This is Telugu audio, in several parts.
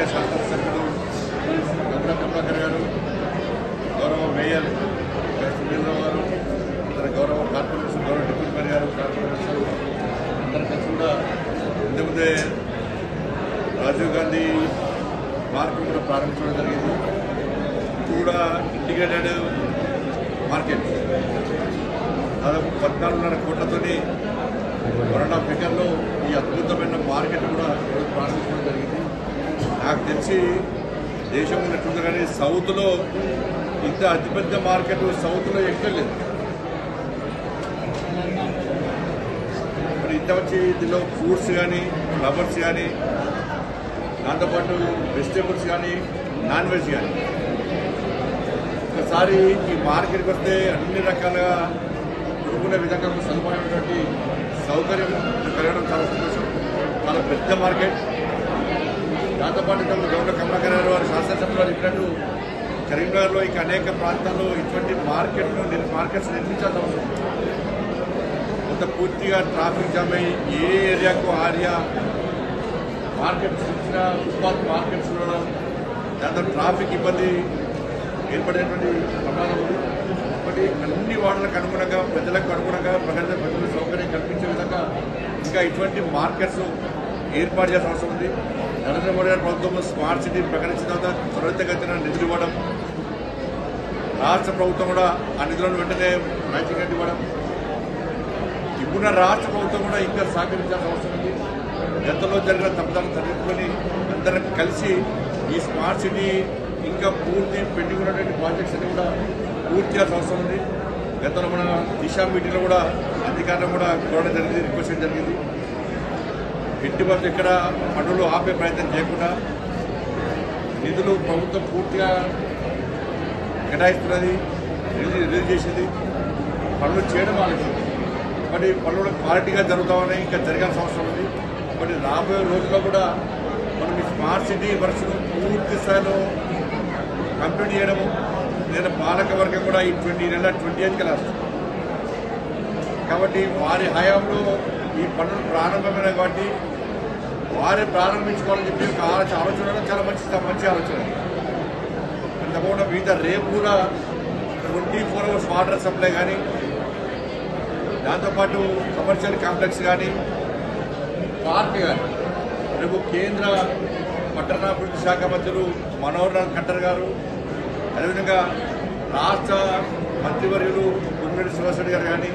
స్థానిక శాసన సభ్యులు గంగుల గారు గౌరవ మేయర్ సునీల్రావు గారు తన గౌరవ కార్పొరేషన్ గౌరవ డిప్యూటీ మేయర్ గారు కార్పొరేషన్ అందరి కూడా ముందు ముందే రాజీవ్ గాంధీ మార్కెట్ కూడా ప్రారంభించడం జరిగింది. కూడా ఇంటిగ్రేటెడ్ మార్కెట్. దాదాపు పద్నాలుగున్నర కోట్లతోని వరణ ఫికర్లో ఈ అద్భుతమైన మార్కెట్ కూడా నాకు తెలిసి దేశం ఉన్నట్టుంది కానీ సౌత్లో ఇంత అతిపెద్ద మార్కెట్ సౌత్లో ఎక్కడ లేదు. మరి ఇంత వచ్చి ఇందులో ఫ్రూట్స్ కానీ ఫ్లవర్స్ కానీ దాంతోపాటు వెజిటేబుల్స్ కానీ నాన్ వెజ్ కానీ. ఒకసారి ఈ మార్కెట్కి వస్తే అన్ని రకాలుగా కొనుక్కునే విధంగా సదుపాయమైనటువంటి సౌకర్యం కలగడం చాలా సంతోషం. చాలా పెద్ద మార్కెట్. దాంతోపాటు తమ గౌరవ కమలాకర్ గారు వారు శాసనసభ్యులు చెప్పినట్టు కరీంనగర్లో ఇక అనేక ప్రాంతాల్లో ఇటువంటి మార్కెట్లు మార్కెట్స్ నిర్మించాల్సి అవసరం కొంత పూర్తిగా ట్రాఫిక్ జామ్ అయ్యి ఏ ఏరియాకు ఆర్యా ఏరియా మార్కెట్స్ ఇచ్చిన ఫుట్పాత్ మార్కెట్స్ ఉండడం దాంతో ట్రాఫిక్ ఇబ్బంది ఏర్పడేటువంటి ప్రమాదం ఉంది. ఒకటి అన్ని వార్డులకు అనుగుణంగా ప్రజలకు అనుగుణంగా ప్రజల ప్రజల సౌకర్యం కల్పించే విధంగా ఇంకా ఇటువంటి మార్కెట్స్ ఏర్పాటు చేయాల్సిన అవసరం ఉంది. నరేంద్ర మోడీ గారి ప్రభుత్వం స్మార్ట్ సిటీ ప్రకటించిన తర్వాత త్వరితగతిన నిధులు ఇవ్వడం రాష్ట్ర ప్రభుత్వం కూడా ఆ నిధులను వెంటనే మ్యాచింగ్ ఇవ్వడం. ఇప్పుడున్న రాష్ట్ర ప్రభుత్వం కూడా ఇంకా సహకరించాల్సిన అవసరం ఉంది. గతంలో జరిగిన తప్పుదాలను తగ్గించుకొని అందరం కలిసి ఈ స్మార్ట్ సిటీ ఇంకా పూర్తి పెండింగ్ ఉన్నటువంటి ప్రాజెక్ట్స్ అన్ని కూడా పూర్తి చేయాల్సిన అవసరం ఉంది. గతంలో మన దిశా మీటింగ్లో కూడా అధికారులు కూడా కోరడం జరిగింది రిక్వెస్ట్ చేయడం జరిగింది. ఇంటి వరకు ఇక్కడ పనులు ఆపే ప్రయత్నం చేయకుండా నిధులు ప్రభుత్వం పూర్తిగా కేటాయిస్తున్నది రిలీజ్ చేసేది చేసింది. పనులు చేయడం ఆలస్యం. మరి పనులు క్వాలిటీగా జరుగుతామని ఇంకా జరగాల్సిన అవసరం ఉంది. మరి రాబోయే రోజుల్లో కూడా మనం ఈ స్మార్ట్ సిటీ వర్క్స్ను పూర్తి స్థాయిలో కంప్లీట్ చేయడము లేదా పాలక వర్గం కూడా ఈ ట్వంటీ నెల ట్వంటీ ఎయిత్ లాస్ట్ కాబట్టి వారి హయాంలో ఈ పనులు ప్రారంభమైన కాబట్టి వారే ప్రారంభించుకోవాలని చెప్పి ఒక ఆలోచన ఆలోచన చాలా మంచి మంచి ఆలోచన. తప్పకుండా మిగతా రేపు కూడా twenty four hours water supply కానీ దాంతోపాటు కమర్షియల్ కాంప్లెక్స్ కానీ పార్క్ కానీ. రేపు కేంద్ర పట్టణాభివృద్ధి శాఖ మంత్రులు మనోహర్ లాల్ ఖట్టర్ గారు అదేవిధంగా రాష్ట్ర మంత్రివర్యులు గుమ్మిరెడ్డి శ్రీనివాసరెడ్డి గారు కానీ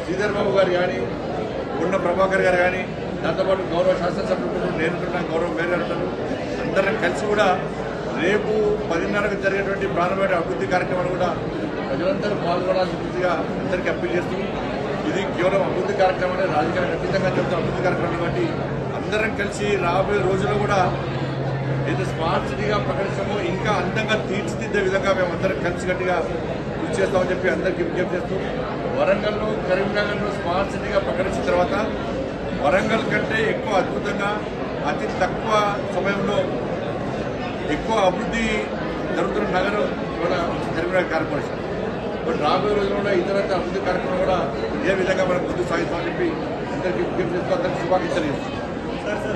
శ్రీధర్ బాబు గారు కానీ ఉన్న ప్రభాకర్ గారు కానీ దాంతోపాటు గౌరవ శాసనసభ్యులు నేర్చుకున్న గౌరవ మేయర్ అందరం కలిసి కూడా రేపు పదిన్నరకు జరిగేటువంటి ప్రారంభమైన అభివృద్ధి కార్యక్రమాలు కూడా ప్రజలందరూ పాల్గొనాల్సిన పూర్తిగా అందరికీ అప్పీల్ చేస్తూ ఇది కేవలం అభివృద్ధి కార్యక్రమాన్ని రాజకీయ ఖచ్చితంగా చెప్తాం. అభివృద్ధి కార్యక్రమం కాబట్టి అందరం కలిసి రాబోయే రోజుల్లో కూడా ఏదో స్మార్ట్ సిటీగా ప్రకటిస్తామో ఇంకా అందంగా తీర్చిదిద్దే విధంగా మేము అందరం కలిసికట్టుగా కృషి చేస్తామని చెప్పి అందరికీ విజ్ఞప్తి చేస్తూ వరంగల్ను కరీంనగర్ను స్మార్ట్ సిటీగా ప్రకటించిన తర్వాత వరంగల్ కంటే ఎక్కువ అద్భుతంగా అతి తక్కువ సమయంలో ఎక్కువ అభివృద్ధి జరుగుతున్న నగరం మన కరీంనగర్ కార్పొరేషన్. ఇప్పుడు రాబోయే రోజుల్లో ఇతర అభివృద్ధి కార్యక్రమం కూడా ఇదే విధంగా మనం ముందుకు సాగిస్తామని చెప్పి అందరికీ విజ్ఞప్తి చేస్తూ అందరికీ శుభాకాంక్షలు